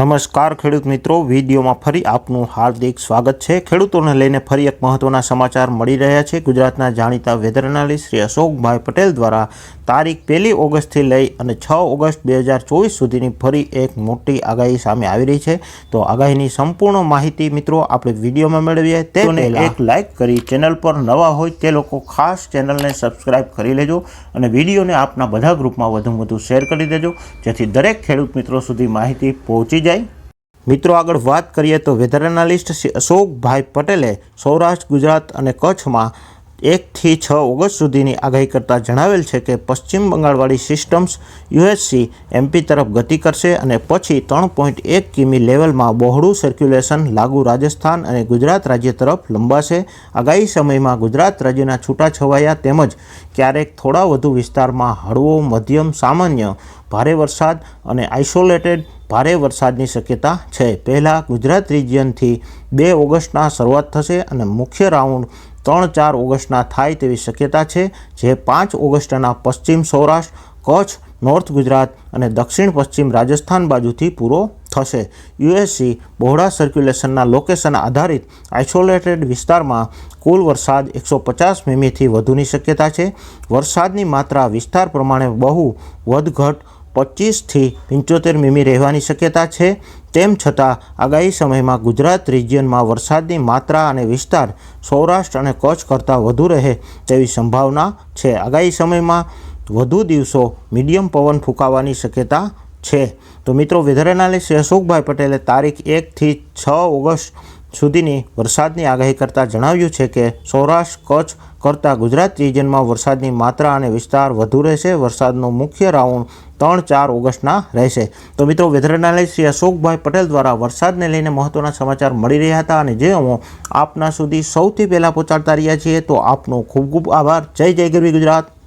નમસ્કાર ખેડૂત મિત્રો વિડીયોમાં ફરી આપનું હાર્દિક સ્વાગત છે. ખેડૂતોને લઈને ફરી એક મહત્વના સમાચાર મળી રહ્યા છે. ગુજરાતના જાણીતા વેધર એનાલિસ્ટ શ્રી અશોકભાઈ પટેલ દ્વારા તારીખ પહેલી ઓગસ્ટથી લઈ અને છ ઓગસ્ટ બે હજાર ચોવીસ સુધીની ફરી એક મોટી આગાહી સામે આવી રહી છે. તો આગાહીની સંપૂર્ણ માહિતી મિત્રો આપણે વિડીયોમાં મેળવીએ. તેને એક લાઇક કરી ચેનલ પર નવા હોય તે લોકો ખાસ ચેનલને સબસ્ક્રાઇબ કરી લેજો અને વિડીયોને આપના બધા ગ્રુપમાં વધુ વધુ શેર કરી દેજો. જેથી દરેક ખેડૂત મિત્રો સુધી માહિતી પહોંચી જાય. મિત્રો, આગળ વાત કરીએ તો વેધર એનાલિસ્ટ અશોકભાઈ પટેલે સૌરાષ્ટ્ર, ગુજરાત અને કચ્છમાં એકથી છ ઓગસ્ટ સુધીની આગાહી કરતાં જણાવેલ છે કે પશ્ચિમ બંગાળવાળી સિસ્ટમ્સ યુએસસી એમપી તરફ ગતિ કરશે અને પછી ત્રણ પોઈન્ટ એક કિમી લેવલમાં બહોળું સર્ક્યુલેશન લાગુ રાજસ્થાન અને ગુજરાત રાજ્ય તરફ લંબાશે. આગાહી સમયમાં ગુજરાત રાજ્યના છૂટાછવાયા તેમજ ક્યારેક થોડા વધુ વિસ્તારમાં હળવો, મધ્યમ, સામાન્ય, ભારે વરસાદ અને આઇસોલેટેડ ભારે વરસાદની શક્યતા છે. પહેલાં ગુજરાત રિજિયનથી બે ઓગસ્ટના શરૂઆત થશે અને મુખ્ય રાઉન્ડ ત્રણ ચાર ઓગસ્ટના થાય તેવી શક્યતા છે, જે પાંચ ઓગસ્ટના પશ્ચિમ સૌરાષ્ટ્ર, કચ્છ, નોર્થ ગુજરાત અને દક્ષિણ પશ્ચિમ રાજસ્થાન બાજુથી પૂરો થશે. યુએસસી બહોળા સર્ક્યુલેશનના લોકેશન આધારિત આઇસોલેટેડ વિસ્તારમાં કુલ વરસાદ એકસો પચાસ મીમીથી વધુની શક્યતા છે. વરસાદની માત્રા વિસ્તાર પ્રમાણે બહુ વધઘટ પચીસથી પંચોતેર મીમી રહેવાની શક્યતા છે. તેમ છતાં, આગાહી સમયમાં ગુજરાત રિજિયનમાં વરસાદની માત્રા અને વિસ્તાર સૌરાષ્ટ્ર અને કચ્છ કરતાં વધુ રહે તેવી સંભાવના છે. આગાહી સમયમાં વધુ દિવસો મીડિયમ પવન ફૂંકાવાની શક્યતા છે. તો મિત્રો, વેધર એનાલિસ્ટ અશોકભાઈ પટેલે તારીખ એકથી છ ઓગસ્ટ સુધીની વરસાદની આગાહી કરતાં જણાવ્યું છે કે, સૌરાષ્ટ્ર, કચ્છ કરતાં ગુજરાત રિજિયનમાં વરસાદની માત્રા અને વિસ્તાર વધુ રહેશે. વરસાદનો મુખ્ય રાઉન્ડ ત્રણ ચાર ઓગસ્ટના રહેશે. તો મિત્રો વેધર શ્રી અશોકભાઈ પટેલ દ્વારા વરસાદને લઈને મહત્વના સમાચાર મળી રહ્યા હતા અને જે અમો આપના સુધી સૌથી પહેલાં પહોંચાડતા રહ્યા છીએ, તો આપનો ખૂબ ખૂબ આભાર. જય જય ગરવી ગુજરાત.